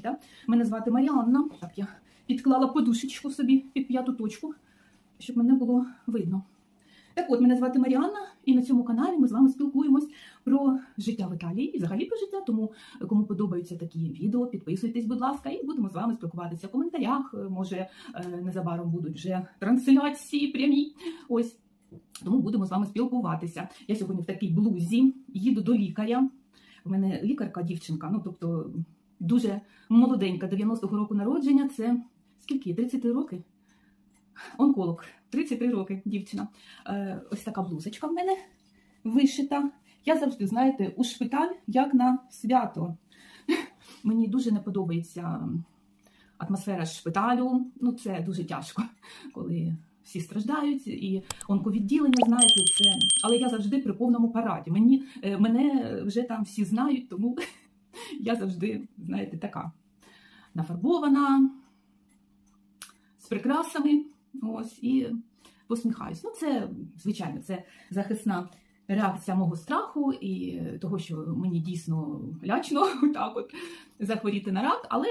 каналі Мене звати Маріанна. Так, я підклала подушечку собі під п'яту точку, щоб мене було видно. Так от, мене звати Маріанна, і на цьому каналі ми з вами спілкуємось про життя в Італії і взагалі про життя. Тому кому подобаються такі відео, підписуйтесь, будь ласка, і будемо з вами спілкуватися в коментарях. Може, е, незабаром будуть вже трансляції прямі. Ось. Тому будемо з вами спілкуватися. Я сьогодні в такій блузі їду до лікаря. У мене лікарка дівчинка, ну тобто дуже молоденька, 90-го року народження. Це скільки? 33 роки? Онколог, 33 роки дівчина. Е, ось така блузочка в мене вишита. Я завжди, знаєте, у шпиталь як на свято. Мені дуже не подобається атмосфера шпиталю. Ну, це дуже тяжко, коли всі страждають, і онковідділення, знаєте, це. Але я завжди при повному параді. Мені, е, мене вже там всі знають, тому я завжди, знаєте, така нафарбована, з прикрасами. Ось, і посміхаюсь. Ну, це, звичайно, це захисна реакція мого страху і того, що мені дійсно лячно так от захворіти на рак, але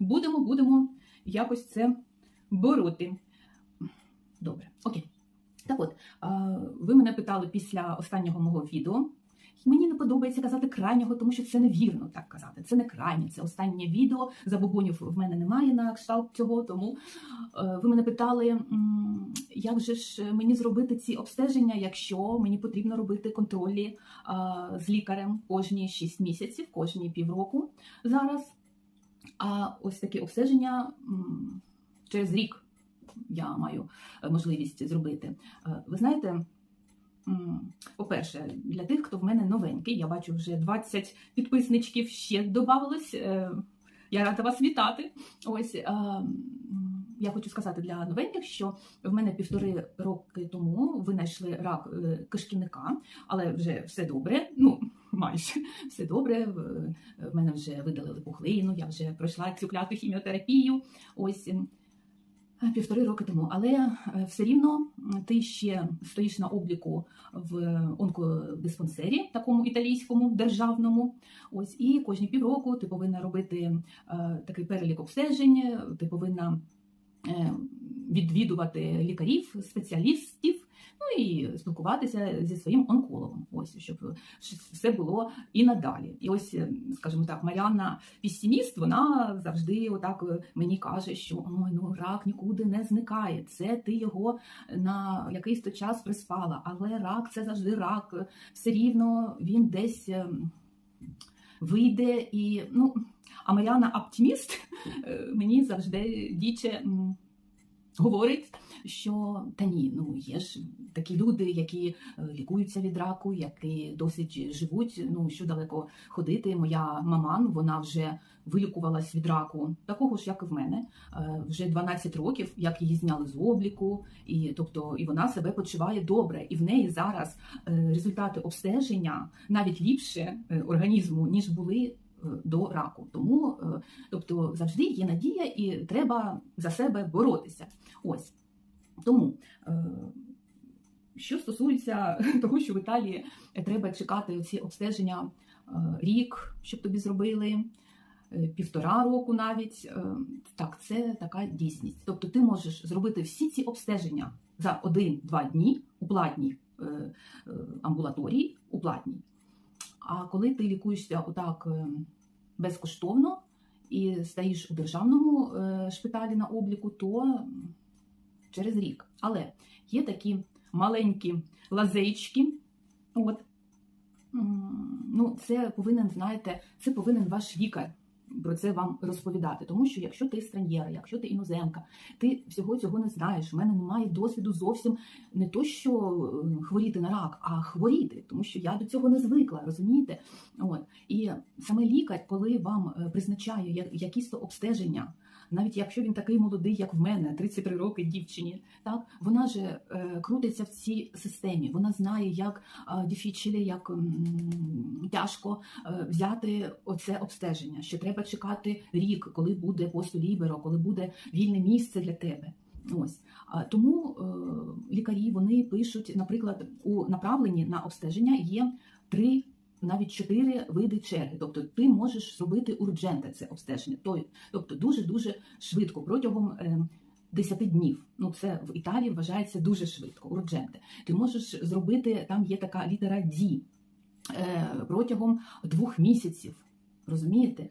будемо, будемо якось це бороти. Добре, окей. Так от, ви мене питали після останнього мого відео. Мені не подобається казати крайнього, тому що це невірно так казати. Це не крайнє, це останнє відео. Забобонів в мене немає на кшталт цього. Тому е, ви мене питали, як же ж мені зробити ці обстеження, якщо мені потрібно робити контролі е, з лікарем кожні 6 місяців, кожні півроку зараз. А ось такі обстеження через рік я маю е, можливість зробити. Ви знаєте, по-перше, для тих, хто в мене новенький, я бачу вже 20 підписничків ще додавалось. Е, Я рада вас вітати. Ось е, я хочу сказати для новеньких, що в мене півтори роки тому винайшли рак е, кишківника, але вже все добре. Ну майже все добре. В мене вже видалили пухлину, я вже пройшла цю кляту хіміотерапію. Ось півтори роки тому. Але е, все рівно ти ще стоїш на обліку в онкодиспансері, такому італійському державному. Ось і кожні півроку ти повинна робити е, такий перелік обстежень, ти повинна е, відвідувати лікарів, спеціалістів. Ну і спілкуватися зі своїм онкологом, ось щоб все було і надалі. І ось, е, скажімо так, Маріанна песиміст, вона завжди отак е, мені каже, що ой, ну рак нікуди не зникає. Це ти його на якийсь то час приспала, але рак це завжди рак. Все рівно він десь е, вийде і ну. А Маріана оптиміст е, мені завжди діче говорить, що та ні, ну є ж такі люди, які е, лікуються від раку, які досить живуть. Ну що далеко ходити. Моя маман вона вже вилікувалась від раку, такого ж, як і в мене. Е, Вже 12 років, як її зняли з обліку, і тобто і вона себе почуває добре, і в неї зараз е, результати обстеження навіть ліпше організму ніж були. До раку, тому е, тобто завжди є надія, і треба за себе боротися. Ось тому, е, що стосується того, що в Італії треба чекати ці обстеження е, рік, щоб тобі зробили, півтора року навіть. Так, це така дійсність. Тобто ти можеш зробити всі ці обстеження за один-два дні у платній амбулаторії, у платній. А коли ти лікуєшся отак е, безкоштовно і стаєш у державному е, шпиталі на обліку, то через рік. Але є такі маленькі лазейчки. От. Ну, це повинен, знаєте, це повинен ваш лікар про це вам розповідати. Тому що якщо ти странєра, якщо ти іноземка, ти всього цього не знаєш. У мене немає досвіду зовсім не то, що е, хворіти на рак, а хворіти, тому що я до цього не звикла, розумієте? От. І саме лікар, коли вам е, призначає якісь то обстеження, навіть якщо він такий молодий, як в мене, 33 роки дівчині, так вона же е, крутиться в цій системі. Вона знає, як е, дефічелі, як м, тяжко е, взяти оце обстеження. Що треба чекати рік, коли буде постуліберо, коли буде вільне місце для тебе. Ось тому е, лікарі вони пишуть, наприклад, у направленні на обстеження є три навіть чотири види черги. Тобто ти можеш зробити урдженте це обстеження. Тобто дуже-дуже швидко, протягом е, 10 днів. Ну, це в Італії вважається дуже швидко, урдженте. Ти можеш зробити, там є така літера D е, протягом двох місяців. Розумієте?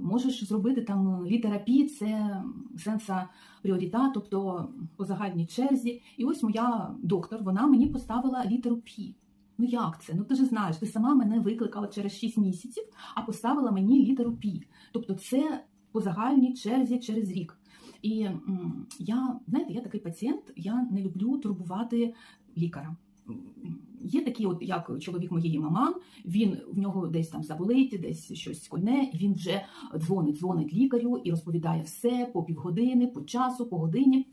Можеш зробити там літера Пі, це сенса пріоріта, тобто по загальній черзі. І ось моя доктор, вона мені поставила літеру Пі. Ну як це? Ну ти ж знаєш, ти сама мене викликала через 6 місяців, а поставила мені літеру Пі. Тобто це по загальній черзі через рік. І я, знаєте, я такий пацієнт, я не люблю турбувати лікаря. Є такі, от як чоловік моєї маман, він в нього десь там заболить, десь щось кольне, він вже дзвонить, дзвонить лікарю і розповідає все по півгодини, по часу, по годині.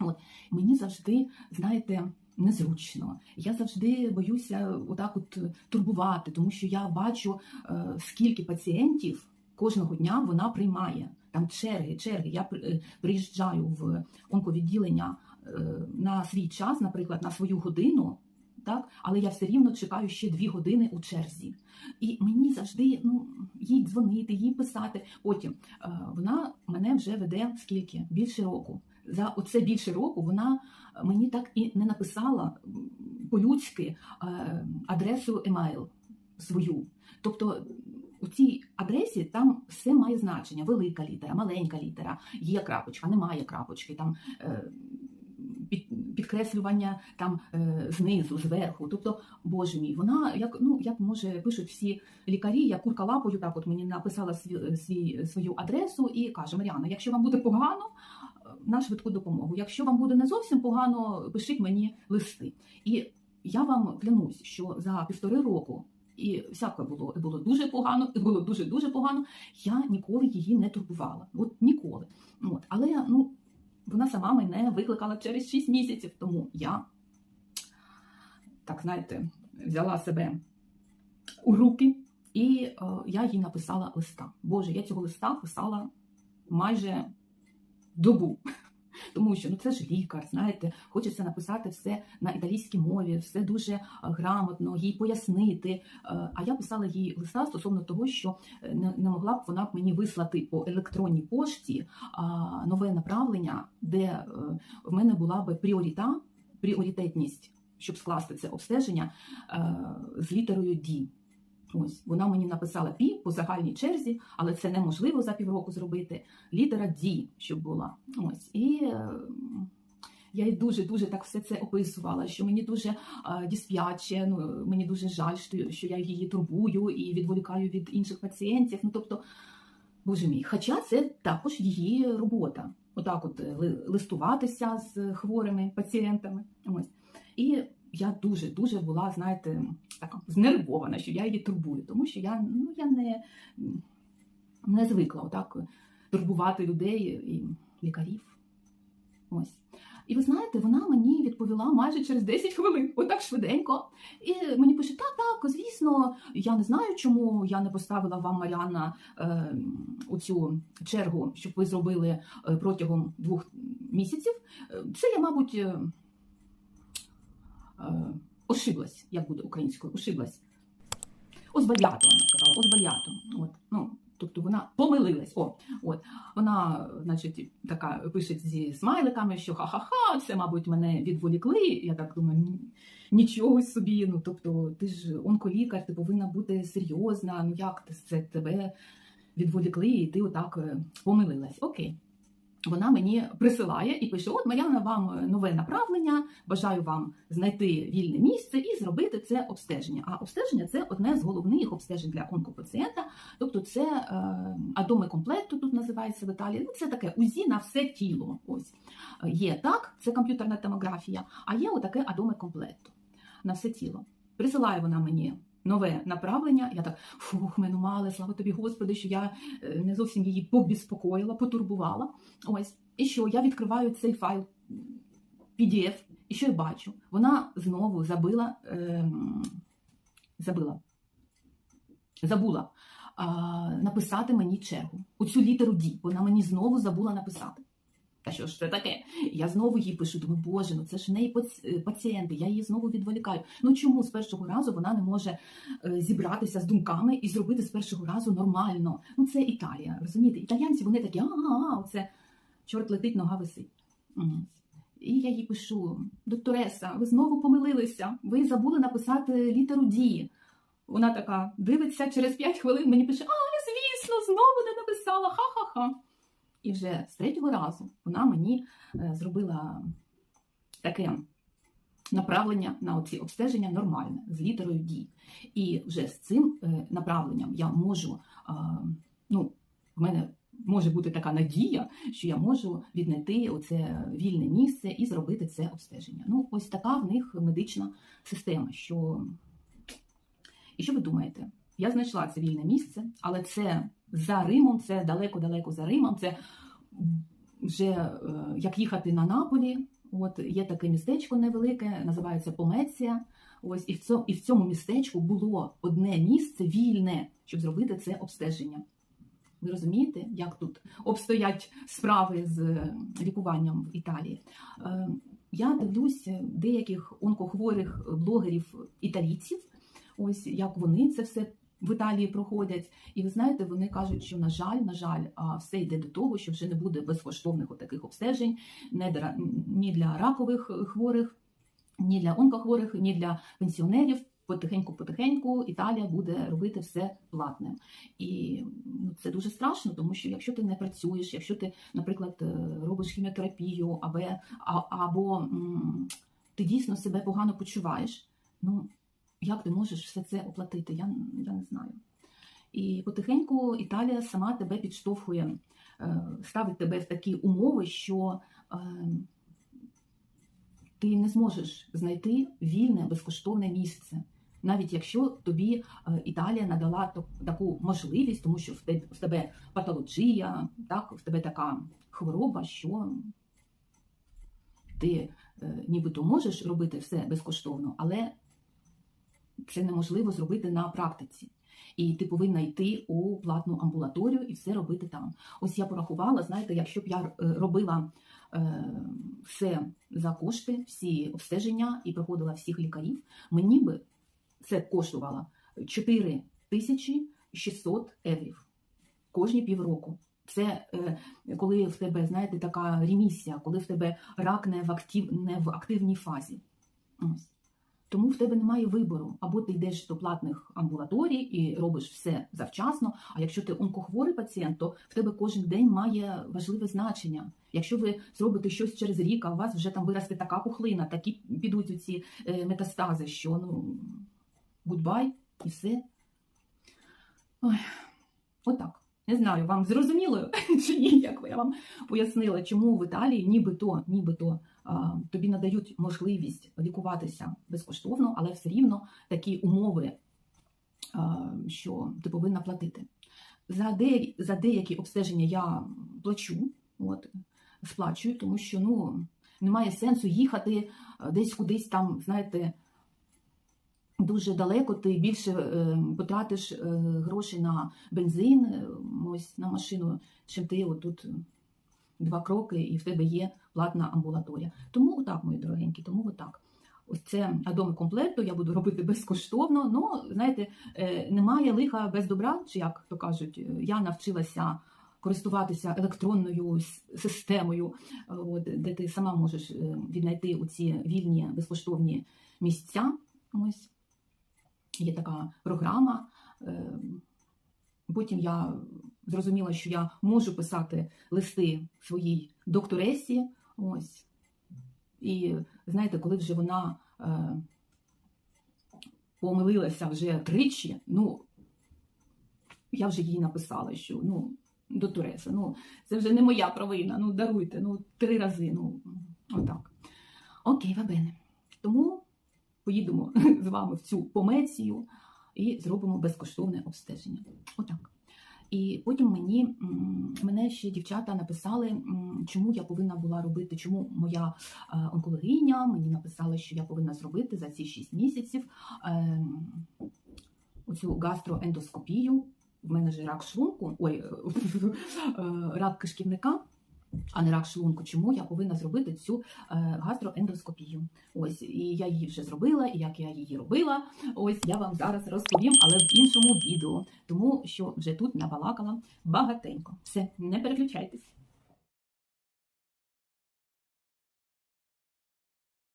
От мені завжди, знаєте, незручно. Я завжди боюся отак от турбувати, тому що я бачу, е, скільки пацієнтів кожного дня вона приймає. Там черги, черги. Я е, приїжджаю в онковідділення е, на свій час, наприклад, на свою годину. Так, але я все рівно чекаю ще дві години у черзі. І мені завжди ну, їй дзвонити, їй писати. Потім е, вона мене вже веде скільки? Більше року. За оце більше року вона мені так і не написала по-людськи е, адресу емейл свою. Тобто у цій адресі там все має значення: велика літера, маленька літера, є крапочка, немає крапочки, там е, підкреслювання там е, знизу, зверху. Тобто, боже мій, вона як ну як може пишуть всі лікарі, я курка лапою, так от мені написала свій, свою адресу і каже: Маріана, якщо вам буде погано, е, на швидку допомогу. Якщо вам буде не зовсім погано, пишіть мені листи. І я вам клянусь, що за півтори року. І всяке було і було дуже погано, і було дуже дуже погано. Я ніколи її не турбувала. От ніколи. От, але ну вона сама мене викликала через 6 місяців. Тому я так знаєте, взяла себе у руки, і е, я їй написала листа. Боже, я цього листа писала майже добу. Тому що ну це ж лікар, знаєте, хочеться написати все на італійській мові, все дуже е, грамотно, їй пояснити. Е, А я писала їй листа стосовно того, що е, не, могла б вона б мені вислати по електронній пошті нове направлення, де в мене була би пріоріта, пріоритетність, щоб скласти це обстеження з літерою D. Ось вона мені написала пі по загальній черзі, але це неможливо за півроку зробити. Літера D, щоб була. Ось і е, я дуже дуже так все це описувала, що мені дуже е, дісп'яче, ну мені дуже жаль, що, що я її турбую і відволікаю від інших пацієнтів. Ну тобто, боже мій, хоча це також її робота. Отак, от е, листуватися з хворими пацієнтами. Ось і я дуже дуже була, знаєте, така знервована, що я її турбую, тому що я ну я не, не звикла отак турбувати людей і лікарів. Ось. І ви знаєте, вона мені відповіла майже через 10 хвилин, отак швиденько. І мені пише: так, так, звісно, я не знаю, чому я не поставила вам, Маріанна, е, оцю чергу, щоб ви зробили е, протягом двох місяців. Це я, мабуть, е, ошиблась, як буде українською, ошиблась. Озбалято, вона сказала, озбалято. От, ну, тобто вона помилилась. О, от. Вона, значить, така пише зі смайликами, що ха-ха-ха, це, мабуть, мене відволікли. Я так думаю, нічого собі. Ну, тобто, ти ж онколікар, ти повинна бути серйозна. Ну як це тебе відволікли, і ти отак е, помилилась? Окей. Вона мені присилає і пише: От Мар'яна, вам нове направлення. Бажаю вам знайти вільне місце і зробити це обстеження. А обстеження це одне з головних обстежень для онкопацієнта. Тобто, це е, адоми комплекту тут називається в Італії. Ну, це таке УЗІ на все тіло. Ось Е, є так, це комп'ютерна томографія, а є отаке адоме комплекту на все тіло. Присилає вона мені. Нове направлення, я так фух, мене мали, слава тобі, Господи, що я е, не зовсім її побіспокоїла, потурбувала. Ось, і що я відкриваю цей файл PDF, і що я бачу? Вона знову забила, ем, забила, забула а, написати мені чергу. Оцю літеру D. Вона мені знову забула написати. Та що ж це таке? Я знову їй пишу, думаю, боже, ну це ж неї пацієнти, я її знову відволікаю. Ну чому з першого разу вона не може е, зібратися з думками і зробити з першого разу нормально? Ну це Італія, розумієте? Італіянці вони такі, а, оце чорт летить, нога висить. І я їй пишу: доктореса, ви знову помилилися, ви забули написати літеру Ді. Вона така дивиться через 5 хвилин, мені пише: А, звісно, знову не написала, ха-ха-ха. І вже з третього разу вона мені е, зробила таке направлення на оці обстеження нормальне з літерою Ді. І вже з цим е, направленням я можу, ну, в мене може бути така надія, що я можу віднайти оце вільне місце і зробити це обстеження. Ну, ось така в них медична система. Що... І що ви думаєте? Я знайшла це вільне місце, але це за Римом, це далеко-далеко за Римом. Це вже е, як їхати на Наполі. От є таке містечко невелике, називається Помеція. Ось і в цьому, і в цьому містечку було одне місце вільне, щоб зробити це обстеження. Ви розумієте, як тут обстоять справи з е, лікуванням в Італії? Е, Я дивлюсь деяких онкохворих блогерів італійців, ось як вони це все в Італії проходять. І ви знаєте, вони кажуть, що на жаль, на жаль, все йде до того, що вже не буде безкоштовних таких обстежень не ні для ракових хворих, ні для онкохворих, ні для пенсіонерів. Потихеньку-потихеньку Італія буде робити все платним. І ну, це дуже страшно, тому що якщо ти не працюєш, якщо ти, наприклад, е, робиш хіміотерапію, або, або ти дійсно себе погано почуваєш, ну як ти можеш все це оплатити? Я, я не знаю. І потихеньку Італія сама тебе підштовхує, е, ставить тебе в такі умови, що е, ти не зможеш знайти вільне безкоштовне місце. Навіть якщо тобі е, Італія надала таку можливість, тому що в тебе, патологія, так, в тебе така хвороба, що ти нібито можеш робити все безкоштовно, але це неможливо зробити на практиці. І ти повинна йти у платну амбулаторію і все робити там. Ось я порахувала, знаєте, якщо б я е, робила е, все за кошти, всі обстеження і проходила всіх лікарів, мені би це коштувало 4 тисячі 600 еврів кожні півроку. Це е, коли в тебе, знаєте, така ремісія, коли в тебе рак не в, активній фазі. Ось. Тому в тебе немає вибору. Або ти йдеш до платних амбулаторій і робиш все завчасно. А якщо ти онкохворий пацієнт, то в тебе кожен день має важливе значення. Якщо ви зробите щось через рік, а у вас вже там виросте така пухлина, такі підуть у ці е, метастази, що ну гудбай і все. Ой, отак. Не знаю, вам зрозуміло чи ні, як я вам пояснила, чому в Італії нібито, нібито тобі надають можливість лікуватися безкоштовно, але все рівно такі умови, що ти повинна платити. За, де, за деякі обстеження я плачу, от, сплачую, тому що ну, немає сенсу їхати десь кудись там, знаєте, дуже далеко, ти більше е, потратиш е, грошей на бензин, е, ось на машину, чим ти отут два кроки, і в тебе є платна амбулаторія. Тому отак, мої дорогенькі, тому отак. Ось це адоми комплекту я буду робити безкоштовно. Ну, знаєте, е, немає лиха без добра, чи як то кажуть, Е, я навчилася користуватися електронною системою, от, де ти сама можеш е, віднайти оці вільні безкоштовні місця. Ось є така програма. Потім я зрозуміла, що я можу писати листи своїй докторесі. Ось. І знаєте, коли вже вона е, помилилася вже тричі, ну я вже їй написала, що ну, доктореса, ну це вже не моя провина. Ну даруйте, ну три рази. Ну отак. Окей, вабене. Тому поїдемо з вами в цю помецію і зробимо безкоштовне обстеження. Отак. І потім мені мене ще дівчата написали, чому я повинна була робити, чому моя е, онкологиня мені написала, що я повинна зробити за ці 6 місяців е, оцю гастроендоскопію. В мене ж рак шлунку, ой, е, рак кишківника. А не рак шлунку. Чому я повинна зробити цю е, гастроендоскопію? Ось і я її вже зробила, і як я її робила. Ось я вам зараз розповім, але в іншому відео, тому що вже тут набалакала багатенько. Все, не переключайтесь.